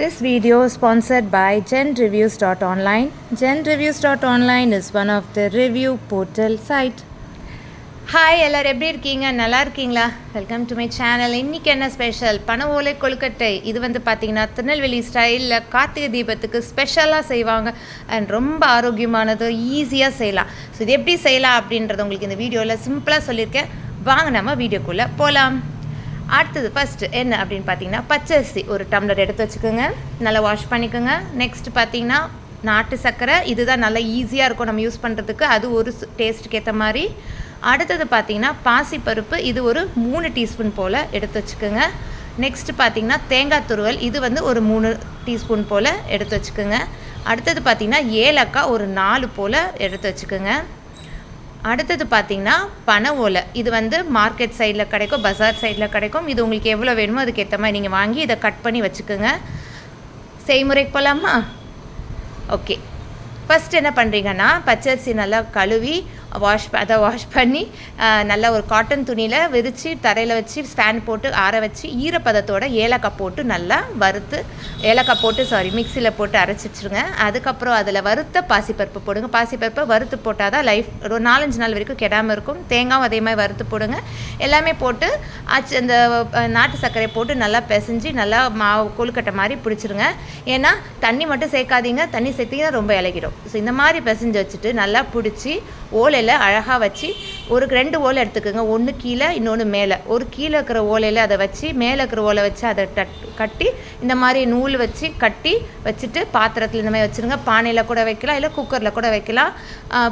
This video is sponsored by GenReviews.online. GenReviews.online is one of the review portal site. Hi எல்லோரும் எப்படி இருக்கீங்க? நல்லா இருக்கீங்களா? வெல்கம் டு மை சேனல் இன்றைக்கி என்ன ஸ்பெஷல் பண ஓலை கொழுக்கட்டை. இது வந்து பார்த்திங்கன்னா திருநெல்வேலி ஸ்டைலில் கார்த்திகை தீபத்துக்கு ஸ்பெஷலாக செய்வாங்க. அண்ட் ரொம்ப ஆரோக்கியமானது ஈஸியாக செய்யலாம். ஸோ இது எப்படி செய்யலாம் அப்படின்றத உங்களுக்கு இந்த வீடியோவில் சிம்பிளாக சொல்லியிருக்கேன். வாங்க நம்ம வீடியோக்குள்ளே போகலாம் அடுத்தது ஃபஸ்ட்டு என்ன அப்படின்னு பார்த்தீங்கன்னா பச்சரிசி ஒரு டம்ளர் எடுத்து வச்சுக்கோங்க. நல்லா வாஷ் பண்ணிக்கோங்க. நெக்ஸ்ட் பார்த்தீங்கன்னா நாட்டு சர்க்கரை இதுதான் நல்லா ஈஸியாக இருக்கும் நம்ம யூஸ் பண்ணுறதுக்கு அது ஒரு டேஸ்ட்டுக்கு ஏற்ற மாதிரி. அடுத்தது பார்த்தீங்கன்னா பாசிப்பருப்பு இது ஒரு மூணு டீஸ்பூன் போல் எடுத்து வச்சுக்கோங்க. நெக்ஸ்ட் பார்த்தீங்கன்னா தேங்காய் துருவல் இது வந்து ஒரு மூணு டீஸ்பூன் போல் எடுத்து வச்சுக்கோங்க. அடுத்தது பார்த்தீங்கன்னா ஏலக்காய் ஒரு நாலு போல் எடுத்து வச்சுக்கோங்க. அடுத்தது பார்த்தீங்கன்னா பனை ஓலை. இது வந்து மார்க்கெட் சைடில் கிடைக்கும் பஜார் சைடில் கிடைக்கும். இது உங்களுக்கு எவ்வளோ வேணுமோ அதுக்கேற்ற மாதிரி நீங்கள் வாங்கி இதை கட் பண்ணி வச்சுக்கோங்க. செய்முறைக்கு போகலாமா ஓகே ஃபஸ்ட் என்ன பண்ணுறீங்கன்னா பச்சரிசி நல்லா கழுவி வாஷ் அதை வாஷ் பண்ணி நல்லா ஒரு காட்டன் துணியில் விரித்து தரையில் வச்சு ஸ்பேன் போட்டு ஆற வச்சு ஈரப்பதத்தோட ஏலக்காய் போட்டு நல்லா வறுத்து ஏலக்காய் போட்டு சாரி மிக்சியில் போட்டு அரைச்சி வச்சுருங்க. அதுக்கப்புறம் அதில் வறுத்த பாசிப்பருப்பு போடுங்க. பாசிப்பருப்பை வறுத்து போட்டால் தான் லைஃப் ஒரு நாலஞ்சு நாள் வரைக்கும் கெடாமல் இருக்கும். தேங்காயும் அதே மாதிரி வறுத்து போடுங்க. எல்லாமே போட்டு அச்சு அந்த நாட்டு சர்க்கரை போட்டு நல்லா பிசைஞ்சு நல்லா மாவு கொழுக்கட்டை மாதிரி பிடிச்சிருங்க. ஏன்னா தண்ணி மட்டும் சேர்க்காதீங்க. தண்ணி சேர்த்திங்கன்னா ரொம்ப இலகிடும். ஸோ இந்த மாதிரி பிசைஞ்சு வச்சுட்டு நல்லா பிடிச்சி ஓலையில் அழகாக வச்சு ஒரு ரெண்டு ஓலை எடுத்துக்கோங்க. ஒன்று கீழே இன்னொன்று மேலே. ஒரு கீழே இருக்கிற ஓலையில் அதை வச்சு மேலே இருக்கிற ஓலை வச்சு அதை டட் கட்டி இந்த மாதிரி நூல் வச்சு கட்டி வச்சுட்டு பாத்திரத்தில் இந்த மாதிரி வச்சுருங்க. பானையில் கூட வைக்கலாம் இல்லை குக்கரில் கூட வைக்கலாம்.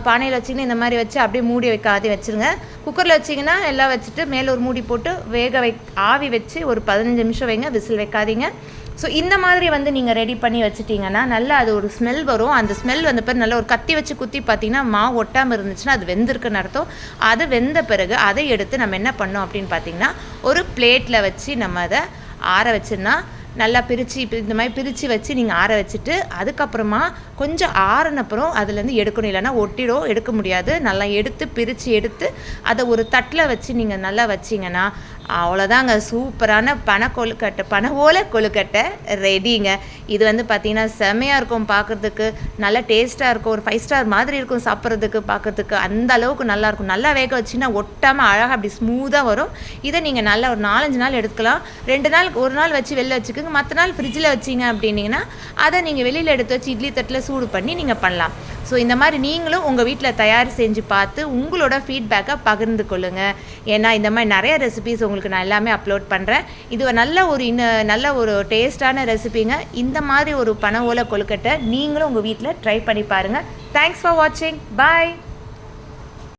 பானையில் வச்சிங்கன்னா இந்த மாதிரி வச்சு அப்படியே மூடி வைக்காதே வச்சுருங்க. குக்கரில் வச்சிங்கன்னா எல்லாம் வச்சுட்டு மேலே ஒரு மூடி போட்டு வேக வை ஆவி வச்சு ஒரு பதினஞ்சு நிமிஷம் வைங்க விசில் வைக்காதீங்க. ஸோ இந்த மாதிரி வந்து நீங்கள் ரெடி பண்ணி வச்சுட்டிங்கன்னா நல்லா அது ஒரு ஸ்மெல் வரும். அந்த ஸ்மெல் வந்த பிறகு நல்லா ஒரு கத்தி வச்சு குத்தி பார்த்தீங்கன்னா மாவு ஒட்டாமல் இருந்துச்சுன்னா அது வெந்திருக்குன்னு அர்த்தம். அது வெந்த பிறகு அதை எடுத்து நம்ம என்ன பண்ணோம் அப்படின்னு பார்த்தீங்கன்னா ஒரு பிளேட்டில் வச்சு நம்ம அதை ஆற வச்சுன்னா நல்லா பிரித்து இந்த மாதிரி பிரித்து வச்சு நீங்கள் ஆற வச்சுட்டு அதுக்கப்புறமா கொஞ்சம் ஆறினப்புறம் அதுலேருந்து எடுக்கணும். இல்லைன்னா ஒட்டிடும் எடுக்க முடியாது. நல்லா எடுத்து பிரித்து எடுத்து அதை ஒரு தட்டில் வச்சு நீங்கள் நல்லா வச்சிங்கன்னா அவ்வளோதாங்க சூப்பரான பனை கொழுக்கட்டை பனை ஓலை கொழுக்கட்டை ரெடிங்க இது வந்து பார்த்திங்கன்னா செமையாக இருக்கும் பார்க்குறதுக்கு நல்லா டேஸ்ட்டாக இருக்கும். ஒரு ஃபைவ் ஸ்டார் மாதிரி இருக்கும் சாப்பிட்றதுக்கு பார்க்குறதுக்கு அந்த அளவுக்கு நல்லாயிருக்கும் நல்லா வேக வச்சுன்னா ஒட்டாமல் அழகாக அப்படி ஸ்மூத்தாக வரும். இதை நீங்கள் நல்லா ஒரு நாலஞ்சு நாள் எடுத்துக்கலாம். ரெண்டு நாள் ஒரு நாள் வச்சு வெளில வச்சுக்கோங்க. மற்ற நாள் ஃப்ரிட்ஜில் வச்சிங்க அப்படின்னிங்கன்னா அதை நீங்கள் வெளியில் எடுத்து வச்சு இட்லி தட்டில் சூடு பண்ணி நீங்கள் பண்ணலாம். ஸோ இந்த மாதிரி நீங்களும் உங்கள் வீட்டில் தயார் செஞ்சு பார்த்து உங்களோட ஃபீட்பேக்கை பகிர்ந்து கொள்ளுங்கள் ஏன்னா இந்த மாதிரி நிறைய ரெசிபிஸ் உங்களுக்கு நான் எல்லாமே அப்லோட் பண்ணுறேன் இது நல்ல ஒரு இன்னும் நல்ல ஒரு டேஸ்டான ரெசிபிங்க இந்த மாதிரி ஒரு பண ஓலை கொழுக்கட்டை நீங்களும் உங்கள் வீட்டில் ட்ரை பண்ணி பாருங்கள் தேங்க்ஸ் ஃபார் வாட்சிங் பாய்